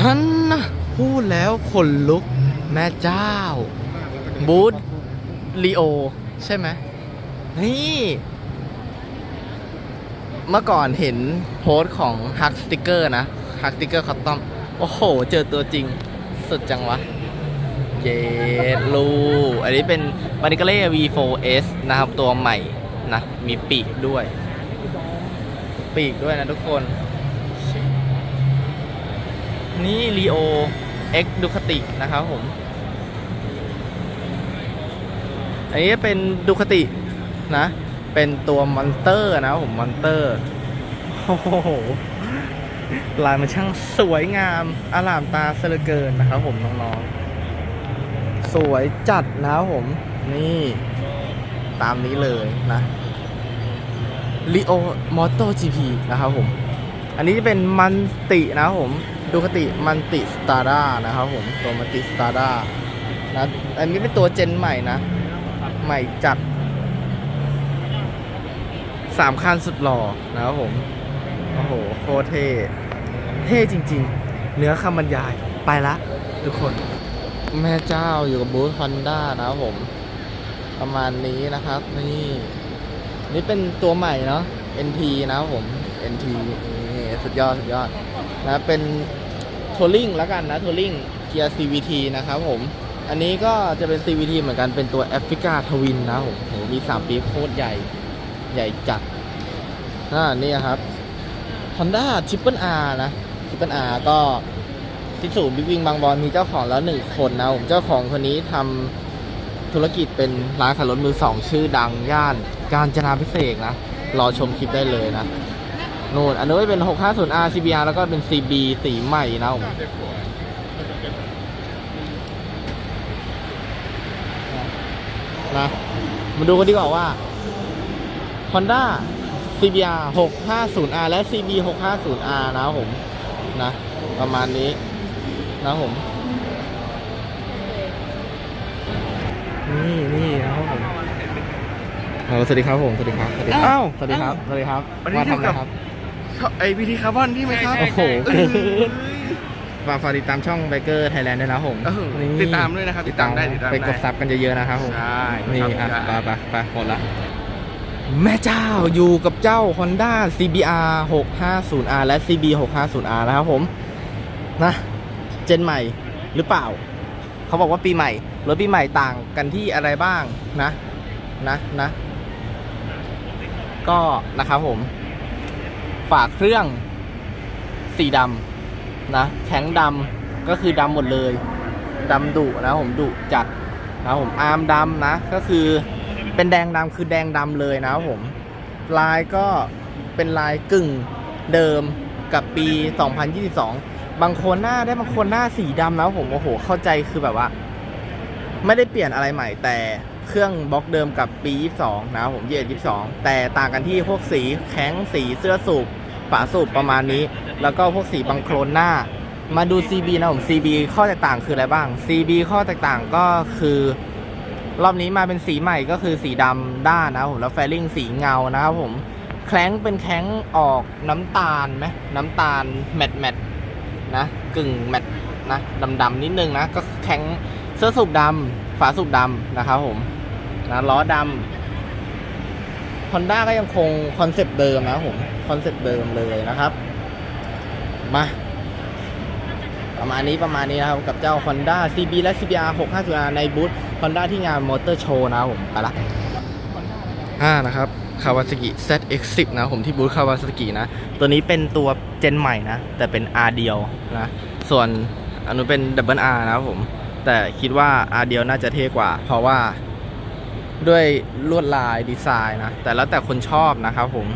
ฮันนะพูดแล้วขนลุก แม่เจ้า บูธลีโอ ใช่ไหมนี่เมื่อก่อนเห็นโพสต์ของฮักสติกเกอร์นะฮักสติกเกอร์คอตตอม โอ้โห เจอตัวจริง สุดจังวะ เยลู อันนี้เป็นบาริกเล่ V4S นะครับ ตัวใหม่นะ มีปีกด้วย ปีกด้วยนะทุกคน นี่ลีโอ X ดูคตินะครับผม อันนี้เป็นดูคตินะ เป็นตัวมอนเตอร์นะผมมอนเตอร์โอ้โหลายมันช่างสวยงามอลามตาเสเหลือเกินนะครับผมน้องๆ สวยจัดนะครับผม นี่ตามนี้เลยนะลีโอมอเตอร์ GP นะครับผม อันนี้จะเป็นมันตินะครับผม ดูคติมันติสตาร์ดานะครับผมตัวมันติสตาร์ดานะอันนี้เป็นตัวเจนใหม่นะ ใหม่จัดสามคันสุดหล่อนะครับผม โอ้โห โคตรเท่ เท่จริง ๆ เนื้อคำบรรยายไปละ ทุกคน แม่เจ้าอยู่กับบูธฮอนด้านะครับผม ประมาณนี้นะครับ นี่ นี่เป็นตัวใหม่เนาะ NT นะครับผม NT นี่สุดยอด สุดยอดนะเป็น ทัวริงแล้วกันนะทัวริงเกียร์ CVT นะครับผม อันนี้ก็จะเป็น CVT เหมือนกันเป็นตัวแอฟริกาทวินนะผมโหมี3ปี๊บโคตรใหญ่ใหญ่จัดอ่านี่ครับ Honda Triple R นะ Triple R ก็ที่ศูบิ๊กวิงบางบอนมีเจ้าของแล้วหนึ่งคนนะผมเจ้าของคนนี้ทำธุรกิจเป็นร้านขายรถมือสองชื่อดังย่านการจนาพิเศษนะ รอชมคลิปได้เลยนะ นู่นอันนี้นเป็น 650R CBR แล้วก็เป็น CB สีใหม่นะผมนะมาดูกันดีกว่าว่า Honda CBR 650R และ CB 650R นะครับผมนะ ประมาณนี้นะครับผม นี่นี่นะครับผมเอาสวัสดีครับผม สวัสดีครับ สวัสดีครับอ้าวสวัสดีครับ สวัสดีครับวันนี้มาทำอะไรอยู่กับครับ ไอพีทีคาร์บอนที่ไหมครับ โอ้โหฝากฝากติดตามช่องไบเกอร์ไทยแลนด์ด้วยนะครับผมเออนี่ติดตามด้วยนะครับติดตามได้ติดตามไปได้กดซับกันเยอะๆนะครับผมใช่นี่ครัอะบไปไปไปหมดละแม่เจ้าอยู่กับเจ้า Honda CBR 650R และ CB 650R นะครับผม นะ เจนใหม่หรือเปล่า เขาบอกว่าปีใหม่ รถปีใหม่ต่างกันที่อะไรบ้างนะ นะนะ ก็นะครับผม ฝากเครื่องสีดำนะแข็งดำก็คือดำหมดเลยดำดุนะผมดุจัดนะผมอาร์มดำนะ ก็คือเป็นแดงดำคือแดงดำเลยนะผมลายก็เป็นลายกึ่งเดิมกับปี 2022 บางคนหน้าได้บางคนหน้าสีดำนะผมโอ้โห เข้าใจคือแบบว่า ไม่ได้เปลี่ยนอะไรใหม่ แต่เครื่องบล็อกเดิมกับปี 22 นะครับผม21 22 แต่ต่างกันที่พวกสีแข็งสีเสื้อสูบ ฝาสูบประมาณนี้ แล้วก็พวกสีบังโครนหน้า มาดู CB นะผม CB ข้อแตกต่างคืออะไรบ้าง CB ข้อแตกต่างก็คือ รอบนี้มาเป็นสีใหม่ก็คือสีดำด้านนะผมแล้วแฟลิ่งสีเงานะครับผมแคล้งเป็นแคล้งออกน้ำตาลไหมน้ำตาลแมทแมทนะกึ่งแมทนะดำๆนิดนึงนะก็แข็งเสื้อสูบดำฝาสูบดำนะครับผมนะล้อดำ Honda ก็ยังคงคอนเซปต์เดิมนะผมคอนเซปต์เดิมเลยนะครับ มาประมาณนี้ประมาณนี้นะครับกับเจ้า Honda CB และ CBR 650R ในบูธ Honda ที่งานมอเตอร์โชว์นะผมไปละอ่านะครับ Kawasaki ZX10 นะผมที่บูธ Kawasaki นะ ตัวนี้เป็นตัวเจนใหม่นะ แต่เป็น R เดียวนะ ส่วนอันนู้นเป็น Double R นะครับผม แต่คิดว่า R เดียวน่าจะเท่กว่า เพราะว่า ด้วยลวดลายดีไซน์นะ แต่แล้วแต่คนชอบนะครับผม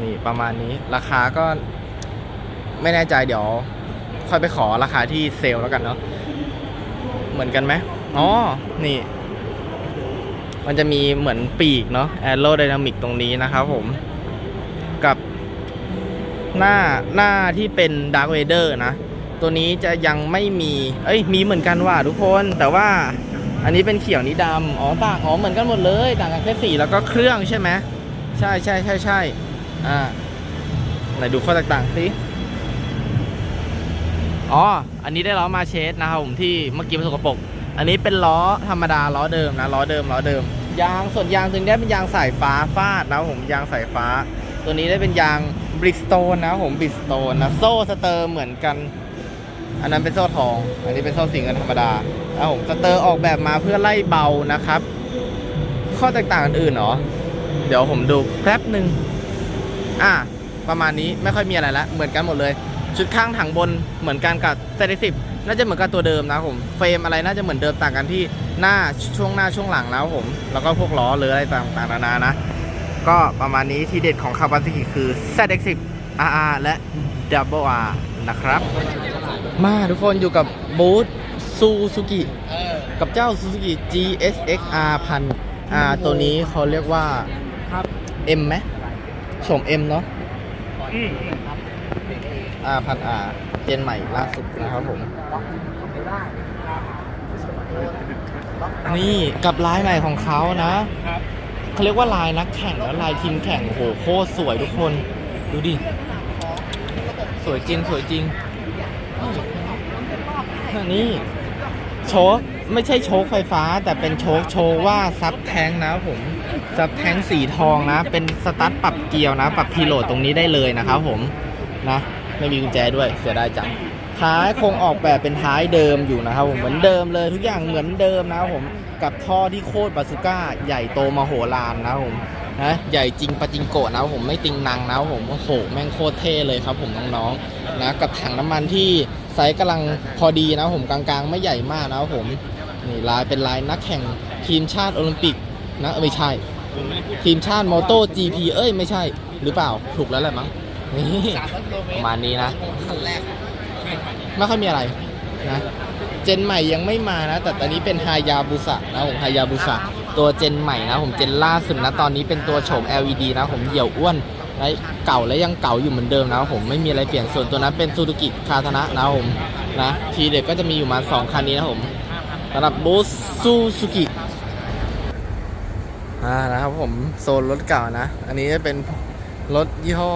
นี่ประมาณนี้ราคาก็ไม่แน่ใจเดี๋ยว ค่อยไปขอราคาที่เซลแล้วกันเนาะเหมือนกันไหมอ๋อ นี่ มันจะมีเหมือนปีกเนาะแอโรไดนามิกตรงนี้นะครับผม กับหน้าหน้าที่เป็นดาร์ v เวเดอร์นะ ตัวนี้จะยังไม่มี เอ้ย มีเหมือนกันว่ะทุกคน แต่ว่า อันนี้เป็นเขียวนี้ดำอ๋อต่างอ๋อเหมือนกันหมดเลยต่างกันแค่สีแล้วก็เครื่องใช่ไหมใช่ใช่ใช่ใช่อ่าไหนดูข้อแตกต่างสิอ๋อ อันนี้ได้ล้อมาเชสนะครับผมที่เมื่อกี้มันสกปรกอันนี้เป็นล้อธรรมดาล้อเดิมนะล้อเดิมล้อเดิม ยางส่วนยางตัวนี้ได้เป็นยางสายฟ้าฟาดนะครับผมยางสายฟ้า ตัวนี้ได้เป็นยางบริสโตนนะครับผมบริสโตนนะโซ่สเตอร์เหมือนกัน อันนั้นเป็นโซ่ทอง อันนี้เป็นโซ่สีเงินธรรมดานะครับผมสเตอร์ออกแบบมาเพื่อไล่เบานะครับ ข้อแตกต่างอื่นเหรอ เดี๋ยวผมดูแป๊บหนึ่งอะประมาณนี้ไม่ค่อยมีอะไรละเหมือนกันหมดเลย ชุดข้างถังบนเหมือนกันกับเซตสิบน่าจะเหมือนกับตัวเดิมนะผมเฟรมอะไรน่าจะเหมือนเดิมต่างกันที่หน้าช่วงหน้าช่วงหลังนะครับผม แล้วก็พวกล้อหรืออะไรต่างๆนานานะ ก็ประมาณนี้ที่เด็ดของคาบา z ิคือ ZX10 RR และ Double R นะครับ มาทุกคนอยู่กับบูธซูซูกิกับเจ้า Suzuki GSX R พัน R ตัวนี้เขาเรียกว่า M ไหมโฉม M เนาะ R พัน R เจนใหม่ล่าสุดนะครับผม นี่กับลายใหม่ของเขานะเขาเรียกว่าลายนักแข่งแล้วลายทีมแข่งโอ้โหโคตรสวยทุกคน ดูดิ สวยจริง สวยจริงนี่โชคไม่ใช่โชคไฟฟ้า แต่เป็นโชคโชว์ว่าซับแท้งนะครับผมซับแท้งสีทองนะ เป็นสตาร์ทปรับเกียร์นะ ปรับพีโหลดตรงนี้ได้เลยนะครับผมนะไม่มีกุญแจด้วยเสียดายจังท้ายคงออกแบบเป็นท้ายเดิมอยู่นะครับผมเหมือนเดิมเลยทุกอย่างเหมือนเดิมนะครับผมกับท่อที่โคตรบาซูก้าใหญ่โตมโหฬารนะครับผม นะใหญ่จริงปะจิงโกะนะผมไม่ติงนังนะผมโอ้โหแม่งโคตรเท่เลยครับ ผมน้องๆนะกับถังน้ำมันที่ไซส์กำลังพอดีนะผมกลางๆ ไม่ใหญ่มากนะผมนี่ลายเป็นลายนักแข่งทีมชาติโอลิมปิกนะไม่ใช่ ทีมชาติมอโต้ GP เอ้ยไม่ใช่ หรือเปล่าถูกแล้วแหละมั้งนี่ประมาณนี้นะไม่ค่อยมีอะไรนะเจนใหม่ยังไม่มานะ แต่ตอนนี้เป็นฮายาบุสะนะผมฮายาบุสะ ตัวเจนใหม่นะผมเจนล่าสุดนะตอนนี้เป็นตัวโฉม LED นะผมเหี่ยวอ้วนและเก่าและยังเก่าอยู่เหมือนเดิมนะผมไม่มีอะไรเปลี่ยนส่วนตัวนั้นเป็นซูซูกิคาทนะนะผมนะทีเด็กก็จะมีอยู่มาสองคันนี้นะผมสำหรับบูสซูซูกิอ่านะครับผมโซนรถเก่านะ อันนี้จะเป็นรถยี่ห้อ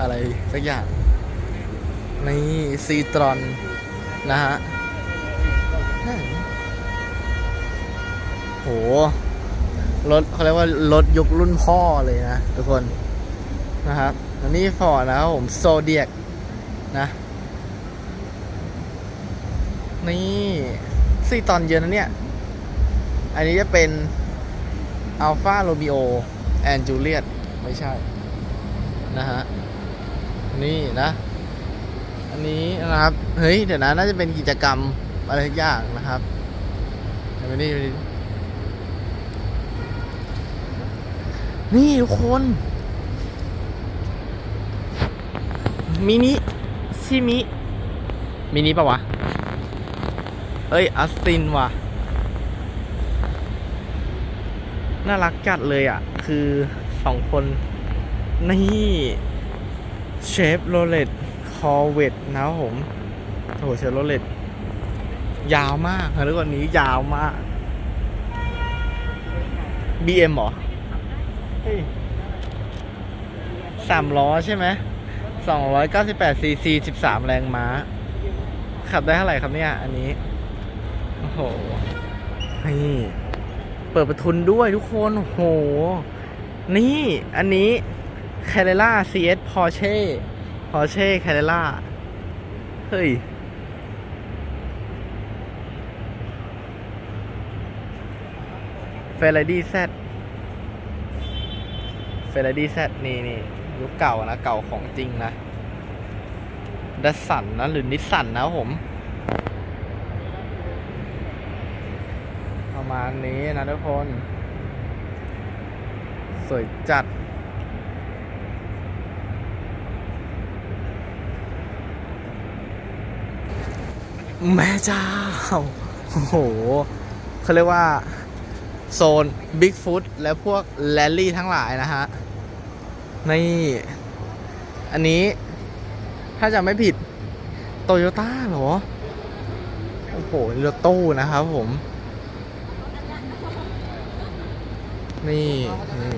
อะไรสักอย่างนี่ซีตรอนนะฮะโห รถเขาเรียกว่ารถยุครุ่นพ่อเลยนะ ทุกคนนะครับอันนี้ฟอร์ดนะครับผมโซเดียกนะ นี่ซี่ตอนเยอะนะเนี่ย อันนี้จะเป็นอัลฟาโรมิโอแอนจูเลียตไม่ใช่ นะฮะ นี่นะ อันนี้นะครับ เฮ้ย เดี๋ยวนะ น่าจะเป็นกิจกรรมอะไรสักอย่างนะครับเดี๋ยวมานี่ดูดิ นี่ทุกคน มินิชิมิ มินิปะวะ เอ้ยอัสตินว่ะ น่ารักจัดเลยอะ คือสองคน นี่เชฟโรเลตคอเวตนะครับผมโอ้โหเชฟโรเลตยาวมากนะทุกคนนี้ยาวมาก BM เหรอ สามล้อใช่ไหมสองร้อยเก้าสิบแปดซีซีสิบสามแรงม้า ขับได้เท่าไหร่ครับเนี่ยอันนี้ โอ้โห นี่ เปิดประทุนด้วยทุกคน โอ้โห นี่อันนี้ c a r r e r a CS Porsche Porsche c a r r e r a เฮ้ยเฟรดี้แซด เฟรดี้แซดนี่นี่ยุคเก่านะเก่าของจริงนะดัสสันนะหรือนิสสันนะผม ประมาณนี้นะทุกคน สวยจัดแม่เจ้า โอ้โหเขาเรียกว่า โซนบิ๊กฟุตและพวกแรลลี่ทั้งหลายนะฮะ นี่ อันนี้ถ้าจะไม่ผิดโตโยต้าเหรอ โอ้โหเรือตู้นะครับผม นี่ นี่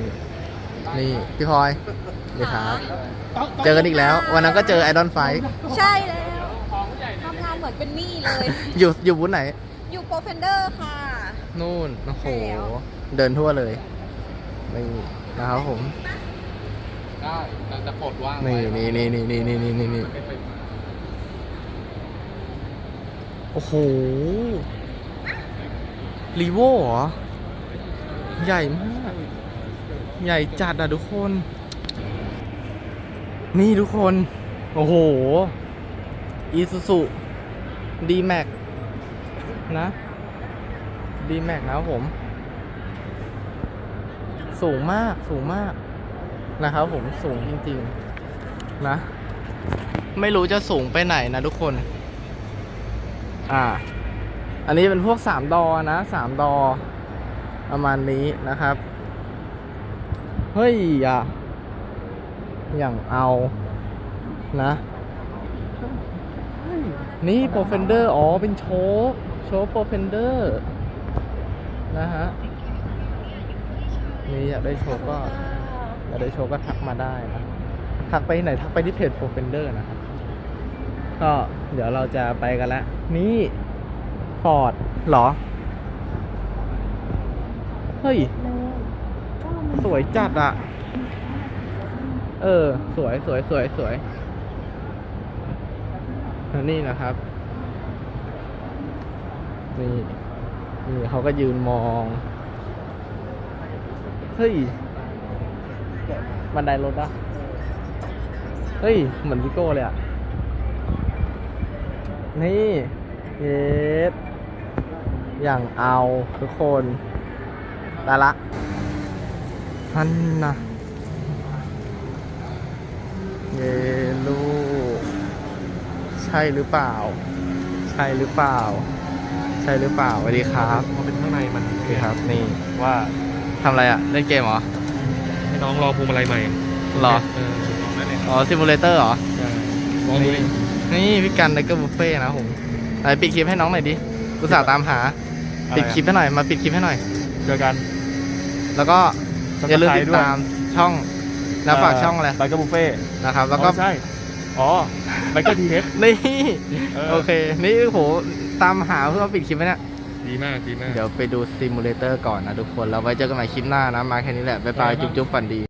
นี่ พี่พลอยนี่ครับ เจอกันอีกแล้ว วันนั้นก็เจอไอดอนไฟ ใช่แล้วทำงานเหมือนเป็นหนี้เลย อยู่อยู่บูธไหน อยู่โปรเฟนเดอร์ค่ะ นู่น โอ้โหใช่แล้วเดินทั่วเลย นี่ นะครับผม ได้เราจะปลดว่างนี่นี่นี่นี่นี่นี่นี่นี่นี่โอ้โหรีโวเหรอ ใหญ่มาก ใหญ่จัดอะทุกคน นี่ทุกคน โอ้โหอีซูซูดีแม็กนะดีแม็กนะผม สูงมาก สูงมาก นะครับผมสูงจริงๆนะ ไม่รู้จะสูงไปไหนนะทุกคน อ่า อันนี้เป็นพวกสามดอนะสามดอ ประมาณนี้นะครับ เฮ้ยอะอย่างเอานะนี่โปรเฟนเดอร์อ๋อ เป็นโชคโชคโปรเฟนเดอร์นะฮะ นี่อยากได้โชคก็ อยากได้โชว์ก็ทักมาได้นะทักไปไหนทักไปที่เพจโฟเฟนเดอร์นะครับก็เดี๋ยวเราจะไปกันล้วนี่ฟอร์ดหรอ เฮ้ย สวยจัดอะเออ สวยสวยสวยสวยนี่นะครับ นี่ นี่เขาก็ยืนมอง เฮ้ย บันไดรถอะเฮ้ย เหมือนวิโก้เลยอะนี่เยสอย่างเอาทุกคนได้ละท่านนะเยลูใช่หรือเปล่า ใช่หรือเปล่า ใช่หรือเปล่าสวัสดีครับพอเป็นข้างในมันสวัสดีครับนี่ว่าทำอะไรอะเล่นเกมเหรอให้ น้องรอพวงมาลัยใหม่หรอ เออลองได้เลยอ๋อซิมูเลเตอร์เหรอ ใช่ลองดูดินี่พี่กันไดเกอร์บุฟเฟ่นะครับผมไหนปิดคลิปให้น้องหน่อยดิกูสาวตามหาปิดคลิปให้หน่อย มาปิดคลิปให้หน่อย เจอกัน แล้วก็ อย่าลืมติดตามช่องแล้วฝากช่องอะไรไบเกอร์บุฟเฟ่นะครับ แล้วก็ใช่ อ๋อไบเกอร์ทีเฮดนี่ เออ โอเค นี่โห ตามหาเพื่อมาปิดคลิปไว้เนี่ย ดีมากดีมาก เดี๋ยวไปดูซิมูเลเตอร์ก่อนนะทุกคน แล้วไว้เจอกันใหม่คลิปหน้านะ มาแค่นี้แหละ บ๊ายบายบ๊ายบายจุ๊บๆฝันดี